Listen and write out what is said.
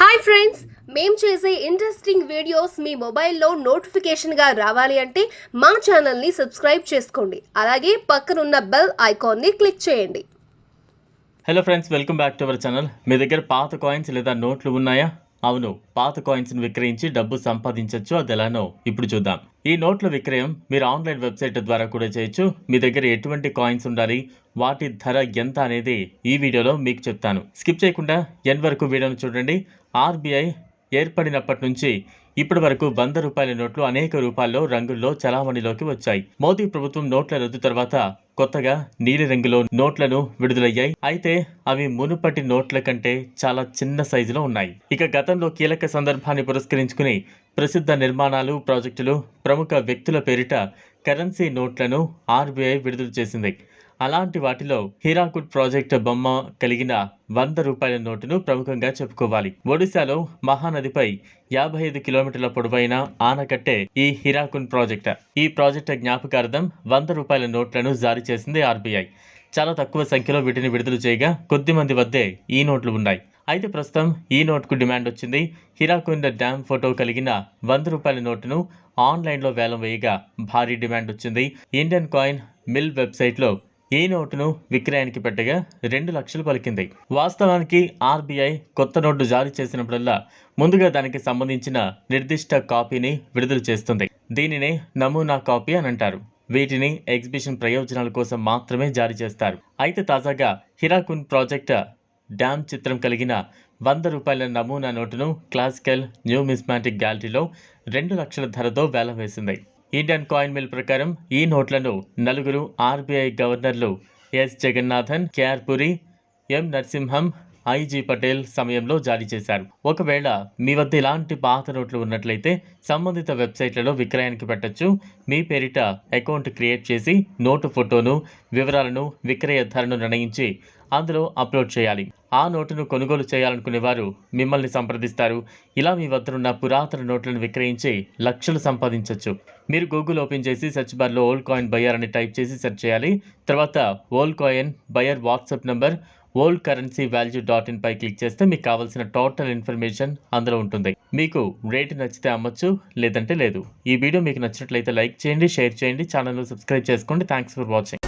Hi friends మేము చేసే interesting videos మీ మొబైల్లో నోటిఫికేషన్గా రావాలి అంటే మా ఛానల్ని సబ్స్క్రైబ్ చేసుకోండి. అలాగే పక్కనున్న బెల్ ఐకాన్ని క్లిక్ చేయండి. Hello friends welcome back to our channel మీ దగ్గర పాత కాయిన్స్ లేదా నోట్లు ఉన్నాయా? అవును పాత కాయిన్స్ని విక్రయించి డబ్బు సంపాదించవచ్చు అది ఎలానో ఇప్పుడు చూద్దాం. ఈ నోట్ల విక్రయం మీరు ఆన్లైన్ వెబ్సైట్ ద్వారా కూడా చేయొచ్చు. మీ దగ్గర ఎటువంటి కాయిన్స్ ఉండాలి వాటి ధర ఎంత అనేది ఈ వీడియోలో మీకు చెప్తాను. స్కిప్ చేయకుండా ఎన్ వరకు వీడియోను చూడండి. ఆర్బీఐ ఏర్పడినప్పటి నుంచి ఇప్పటి వరకు వంద రూపాయల నోట్లు అనేక రూపాల్లో రంగుల్లో చలామణిలోకి వచ్చాయి. మోదీ ప్రభుత్వం నోట్ల రద్దు తర్వాత కొత్తగా నీలి రంగులో నోట్లను విడుదలయ్యాయి. అయితే అవి మునుపటి నోట్ల కంటే చాలా చిన్న సైజులో ఉన్నాయి. ఇక గతంలో కీలక సందర్భాన్ని పురస్కరించుకుని ప్రసిద్ధ నిర్మాణాలు ప్రాజెక్టులు ప్రముఖ వ్యక్తుల పేరిట కరెన్సీ నోట్లను ఆర్బీఐ విడుదల చేసింది. అలాంటి వాటిలో హీరాకుడ్ ప్రాజెక్టు బొమ్మ కలిగిన వంద రూపాయల నోటును ప్రముఖంగా చెప్పుకోవాలి. ఒడిశాలో మహానదిపై యాభై ఐదు కిలోమీటర్ల పొడవైన ఆనకట్టే ఈ హీరాకున్ ప్రాజెక్ట్. ఈ ప్రాజెక్టు జ్ఞాపకార్థం వంద రూపాయల నోట్లను జారీ చేసింది ఆర్బీఐ. చాలా తక్కువ సంఖ్యలో వీటిని విడుదల చేయగా కొద్ది మంది వద్దే ఈ నోట్లు ఉన్నాయి. అయితే ప్రస్తుతం ఈ నోట్కు డిమాండ్ వచ్చింది. హీరాకుండ డ్యామ్ ఫోటో కలిగిన వంద రూపాయల నోటును ఆన్లైన్లో వేలం వేయగా భారీ డిమాండ్ వచ్చింది. ఇండియన్ కాయిన్ మిల్ వెబ్సైట్లో ఈ నోటును విక్రయానికి పెట్టగా రెండు లక్షలు పలికింది. వాస్తవానికి ఆర్బీఐ కొత్త నోటు జారీ చేసినప్పుడల్లా ముందుగా దానికి సంబంధించిన నిర్దిష్ట కాపీని విడుదల చేస్తుంది. దీనినే నమూనా కాపీ అని అంటారు. వీటిని ఎగ్జిబిషన్ ప్రయోజనాల కోసం మాత్రమే జారీ చేస్తారు. అయితే తాజాగా హిరాకున్ ప్రాజెక్ట్ డ్యామ్ చిత్రం కలిగిన వంద రూపాయల నమూనా నోటును క్లాసికల్ న్యూ మిస్మాటిక్ గ్యాలరీలో రెండు లక్షల ధరతో వేలం వేసింది. ఇండియన్ కాయిన్ మిల్ ప్రకారం ఈ నోట్లను నలుగురు ఆర్బీఐ గవర్నర్లు S. Jagannathan KR Puri M. Narasimham IG Patel సమయంలో జారీ చేశారు. ఒకవేళ మీ వద్ద ఇలాంటి పాత నోట్లు ఉన్నట్లయితే సంబంధిత వెబ్సైట్లలో విక్రయానికి పెట్టొచ్చు. మీ పేరిట అకౌంట్ క్రియేట్ చేసి నోటు ఫోటోను వివరాలను విక్రయ ధరను నిర్ణయించి అందులో అప్లోడ్ చేయాలి. ఆ నోటును కొనుగోలు చేయాలనుకునే వారు మిమ్మల్ని సంప్రదిస్తారు. ఇలా మీ వద్ద ఉన్న పురాతన నోట్లను విక్రయించి లక్షలు సంపాదించవచ్చు మీరు గూగుల్ ఓపెన్ చేసి సెర్చ్ బార్లో ఓల్డ్ కాయిన్ బయర్ అని టైప్ చేసి సెర్చ్ చేయాలి. తర్వాత old coin buyer WhatsApp number old currency value dot in pi click చేస్తే మీకు కావాల్సిన టోటల్ ఇన్ఫర్మేషన్ అందులో ఉంటుంది. మీకు రేటు నచ్చితే అమ్మచ్చు లేదంటే లేదు. ఈ వీడియో మీకు నచ్చినట్లయితే లైక్ చేయండి షేర్ చేయండి ఛానల్ను సబ్స్క్రైబ్ చేసుకోండి. Thanks for watching.